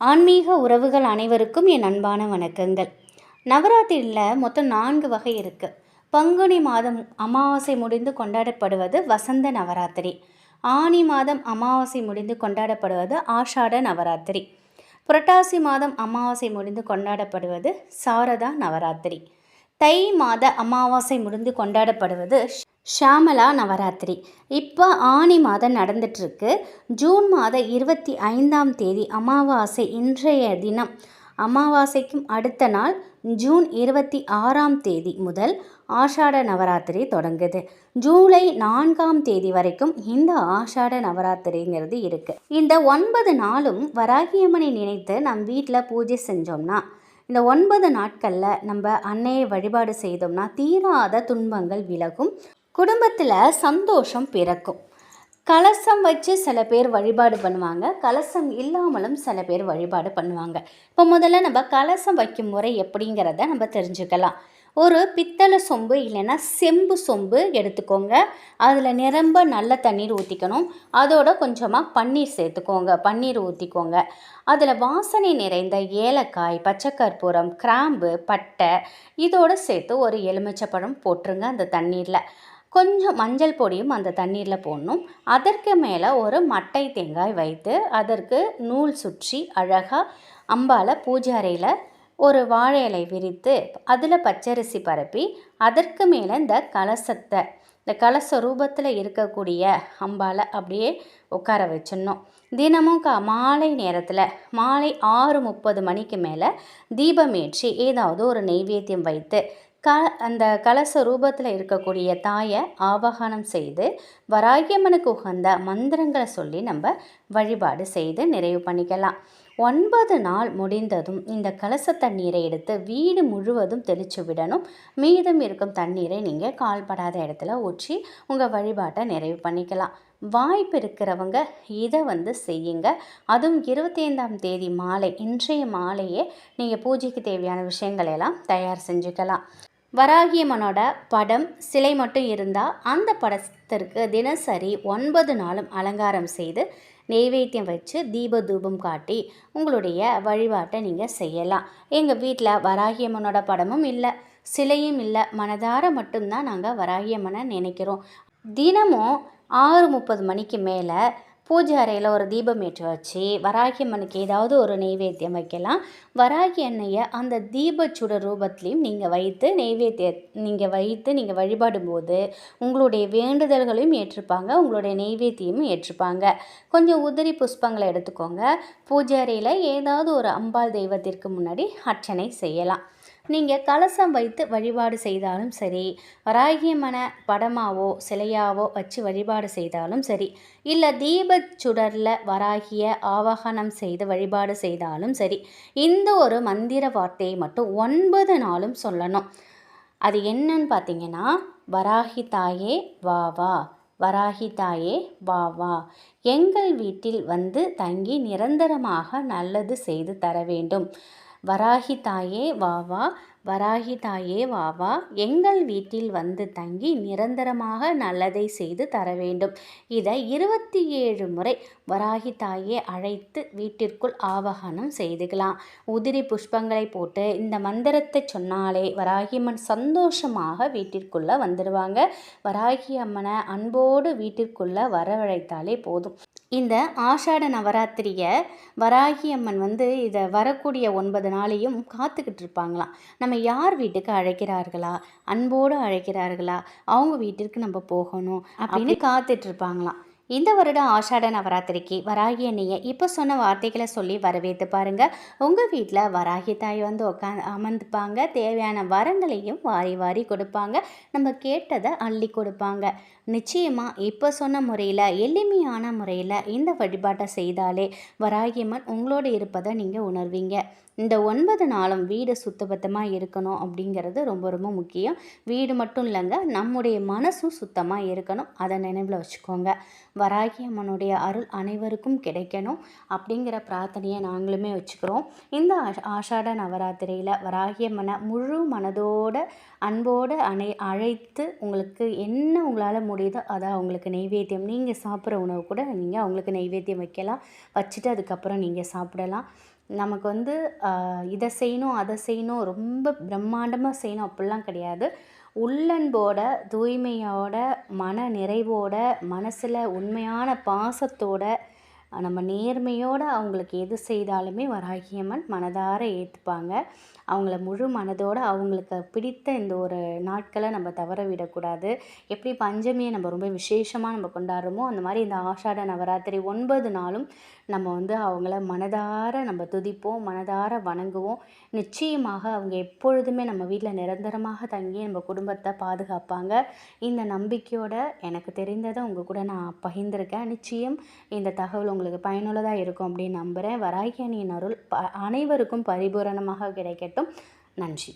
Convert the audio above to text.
ஆன்மீக உறவுகள் அனைவருக்கும் என் அன்பான வணக்கங்கள். நவராத்திரியில் மொத்தம் நான்கு வகை இருக்குது பங்குனி மாதம் அமாவாசை முடிந்து கொண்டாடப்படுவது வசந்த நவராத்திரி. ஆனி மாதம் அமாவாசை முடிந்து கொண்டாடப்படுவது ஆஷாட நவராத்திரி. புரட்டாசி மாதம் அமாவாசை முடிந்து கொண்டாடப்படுவது சாரதா நவராத்திரி. தை மாத அமாவாசை முடிந்து கொண்டாடப்படுவது ஷாமலா நவராத்திரி. இப்போ ஆனி மாதம் நடந்துட்டுருக்கு. ஜூன் மாத இருபத்தி ஐந்தாம் தேதி அமாவாசை இன்றைய தினம். அமாவாசைக்கும் அடுத்த நாள் ஜூன் இருபத்தி ஆறாம் தேதி முதல் ஆஷாட நவராத்திரி தொடங்குது. ஜூலை நான்காம் தேதி வரைக்கும் இந்த ஆஷாட நவராத்திரிங்கிறது இருக்குது இந்த ஒன்பது நாளும் வராகியம்மனை நினைத்து நம் வீட்டில் பூஜை செஞ்சோம்னா இந்த ஒன்பது நாட்களில் நம்ம அன்னையை வழிபாடு செய்தோம்னா தீராத துன்பங்கள் விலகும். குடும்பத்தில் சந்தோஷம் பிறக்கும். கலசம் வச்சு சில பேர் வழிபாடு பண்ணுவாங்க. கலசம் இல்லாமலும் சில பேர் வழிபாடு பண்ணுவாங்க. இப்போ முதல்ல நம்ம கலசம் வைக்கும் முறை எப்படிங்கிறத நம்ம தெரிஞ்சுக்கலாம். ஒரு பித்தளை சொம்பு இல்லைன்னா செம்பு சொம்பு எடுத்துக்கோங்க. அதில் நிரம்ப நல்ல தண்ணீர் ஊற்றிக்கணும் அதோட கொஞ்சமாக பன்னீர் சேர்த்துக்கோங்க. பன்னீர் ஊற்றிக்கோங்க அதில் வாசனை நிறைந்த ஏலக்காய் பச்சைக்கற்பூரம் கிராம்பு பட்டை இதோடு சேர்த்து ஒரு எலுமிச்சப்பழம் போட்டுருங்க அந்த தண்ணீரில். கொஞ்சம் மஞ்சள் பொடியும் அந்த தண்ணீரில் போடணும். அதற்கு மேலே ஒரு மட்டை தேங்காய் வைத்து அதற்கு நூல் சுற்றி அழகாக அம்பால பூஜை அறையில் ஒரு வாழை இலை விரித்து அதில் பச்சரிசி பரப்பி அதற்கு மேலே இந்த கலசத்தை இந்த கலச ரூபத்தில் இருக்கக்கூடிய அம்பாலை அப்படியே உட்கார வச்சிடணும். தினமும் க மாலை நேரத்தில் மாலை ஆறு முப்பது மணிக்கு மேலே தீபமேற்றி ஏதாவது ஒரு நெய்வேத்தியம் வைத்து க அந்த கலச ரூபத்தில் இருக்கக்கூடிய தாயை ஆவாகனம் செய்து வராகியம்மனுக்கு உகந்த மந்திரங்களை சொல்லி நம்ம வழிபாடு செய்து நிறைவு பண்ணிக்கலாம். ஒன்பது நாள் முடிந்ததும் இந்த கலச தண்ணீரை எடுத்து வீடு முழுவதும் தெளித்து விடணும். மீதம் இருக்கும் தண்ணீரை நீங்கள் கால்படாத இடத்துல ஊற்றி உங்கள் வழிபாட்டை நிறைவு பண்ணிக்கலாம். வாய்ப்பு இருக்கிறவங்க இதை வந்து செய்யுங்க. அதுவும் இருபத்தைந்தாம் தேதி மாலை இன்றைய மாலையே நீங்கள் பூஜைக்கு தேவையான விஷயங்களை எல்லாம் தயார் செஞ்சுக்கலாம். வராகியம்மனோட படம் சிலை மட்டும் இருந்தால் அந்த படத்திற்கு தினசரி ஒன்பது நாளும் அலங்காரம் செய்து நெய்வேத்தியம் வச்சு தீப தூபம் காட்டி உங்களுடைய வழிபாட்டை நீங்கள் செய்யலாம். எங்கள் வீட்டில் வராகியம்மனோட படமும் இல்லை சிலையும் இல்லை. மனதார மட்டும்தான் நாங்கள் வராகியம்மனை நினைக்கிறோம். தினமும் ஆறு முப்பது மணிக்கு மேலே பூஜை அறையில் ஒரு தீபம் ஏற்றி வச்சு வராகி அம்மனுக்கு ஏதாவது ஒரு நெய்வேத்தியம் வைக்கலாம். வராகி எண்ணெயை அந்த தீபச்சுட ரூபத்துலேயும் நீங்கள் வைத்து நெய்வேத்திய நீங்கள் வைத்து நீங்கள் வழிபாடும் போது உங்களுடைய வேண்டுதல்களையும் ஏற்றுப்பாங்க. உங்களுடைய நெய்வேத்தியமும் ஏற்றுப்பாங்க. கொஞ்சம் உதிரி புஷ்பங்களை எடுத்துக்கோங்க. பூஜை அறையில் ஏதாவது ஒரு அம்பாள் தெய்வத்திற்கு முன்னாடி அர்ச்சனை செய்யலாம். நீங்கள் கலசம் வைத்து வழிபாடு செய்தாலும் சரி வராகியம்மனை படமாவோ சிலையாவோ வச்சு வழிபாடு செய்தாலும் சரி இல்லை தீப சுடரில் வராகிய ஆவாகனம் செய்து வழிபாடு செய்தாலும் சரி இந்த ஒரு மந்திர வார்த்தையை மட்டும் ஒன்பது நாளும் சொல்லணும். அது என்னன்னு பார்த்தீங்கன்னா வராகி தாயே வா வா. வராகி தாயே வா வா. எங்கள் வீட்டில் வந்து தங்கி நிரந்தரமாக நல்லது செய்து தர வேண்டும். வராகி தாயே வா வா வராகி தாயே வா வா. எங்கள் வீட்டில் வந்து தங்கி நிரந்தரமாக நல்லதை செய்து தர வேண்டும். இதை இருபத்தி ஏழு முறை வராகி தாயே அழைத்து வீட்டிற்குள் ஆவகனம் செய்துக்கலாம் உதிரி புஷ்பங்களை போட்டு இந்த மந்திரத்தை சொன்னாலே வராகியம்மன் சந்தோஷமாக வீட்டிற்குள்ளே வந்துடுவாங்க வராகி அம்மனை அன்போடு வீட்டிற்குள்ளே வரவழைத்தாலே போதும். இந்த ஆஷாட நவராத்திரியை வராகி அம்மன் வந்து இதை வரக்கூடிய ஒன்பது நாளையும் காத்துக்கிட்டு இருப்பாங்களாம். நம்ம யார் வீட்டுக்கு அழைக்கிறார்களா? அன்போடு அழைக்கிறார்களா? அவங்க வீட்டிற்கு நம்ம போகணும் அப்படின்னு காத்துட்டு இருப்பாங்களாம். இந்த வருடம் ஆஷாட நவராத்திரிக்கு வராகி அன்னையை இப்போ சொன்ன வார்த்தைகளை சொல்லி வரவேற்று பாருங்க. உங்கள் வீட்டில் வராகி தாய் வந்து உட்காந்து அமர்ந்துப்பாங்க. தேவையான வரங்களையும் வாரி வாரி கொடுப்பாங்க. நம்ம கேட்டதை அள்ளி கொடுப்பாங்க. நிச்சயமாக இப்போ சொன்ன முறையில் எளிமையான முறையில் இந்த வழிபாட்டை செய்தாலே வராகியம்மன் உங்களோடு இருப்பதை நீங்கள் உணர்வீங்க. இந்த ஒன்பது நாளும் வீடு சுத்தபத்தமாக இருக்கணும் அப்படிங்கிறது ரொம்ப ரொம்ப முக்கியம். வீடு மட்டும் இல்லைங்க நம்முடைய மனசும் சுத்தமாக இருக்கணும். அதை நினைவில் வச்சுக்கோங்க. வராகி அம்மனுடைய அருள் அனைவருக்கும் கிடைக்கணும் அப்படிங்கிற பிரார்த்தனையை நாங்களுமே வச்சுக்கிறோம். இந்த ஆஷ் ஆஷாட நவராத்திரியில் வராகியம்மனை முழு மனதோட அன்போடு அணை அழைத்து உங்களுக்கு என்ன உங்களால் முடியுதோ அதை அவங்களுக்கு நெய்வேத்தியம் நீங்கள் சாப்பிட்ற உணவு கூட நீங்கள் அவங்களுக்கு நெய்வேத்தியம் வைக்கலாம். வச்சுட்டு அதுக்கப்புறம் நீங்கள் சாப்பிடலாம். நமக்கு வந்து இதை செய்யணும் அதை செய்யணும் ரொம்ப பிரம்மாண்டமாக செய்யணும் அப்படிலாம் கிடையாது. உள்ளன்போட தூய்மையோட மன நிறைவோட மனசில் உண்மையான பாசத்தோட நம்ம நேர்மையோடு அவங்களுக்கு எது செய்தாலுமே வராகியம்மன் மனதார ஏற்றுப்பாங்க அவங்கள முழு மனதோடு அவங்களுக்கு பிடித்த இந்த ஒரு நாட்களை நம்ம தவற விடக்கூடாது. எப்படி பஞ்சமியை நம்ம ரொம்ப விசேஷமாக நம்ம கொண்டாடுறோமோ அந்த மாதிரி இந்த ஆஷாட நவராத்திரி ஒன்பது நாளும் நம்ம வந்து அவங்கள மனதார நம்ம துதிப்போம் மனதார வணங்குவோம். நிச்சயமாக அவங்க எப்பொழுதுமே நம்ம வீட்டில் நிரந்தரமாக தங்கி நம்ம குடும்பத்தை பாதுகாப்பாங்க. இந்த நம்பிக்கையோட எனக்கு தெரிந்ததை உங்கள் கூட நான் பகிர்ந்திருக்கேன். நிச்சயம் இந்த தகவல் உங்களுக்கு பயனுள்ளதாக இருக்கும் அப்படின்னு நம்புகிறேன் வராகியனியின் அருள் ப அனைவருக்கும் பரிபூரணமாக கிடைக்கட்டும். நன்றி.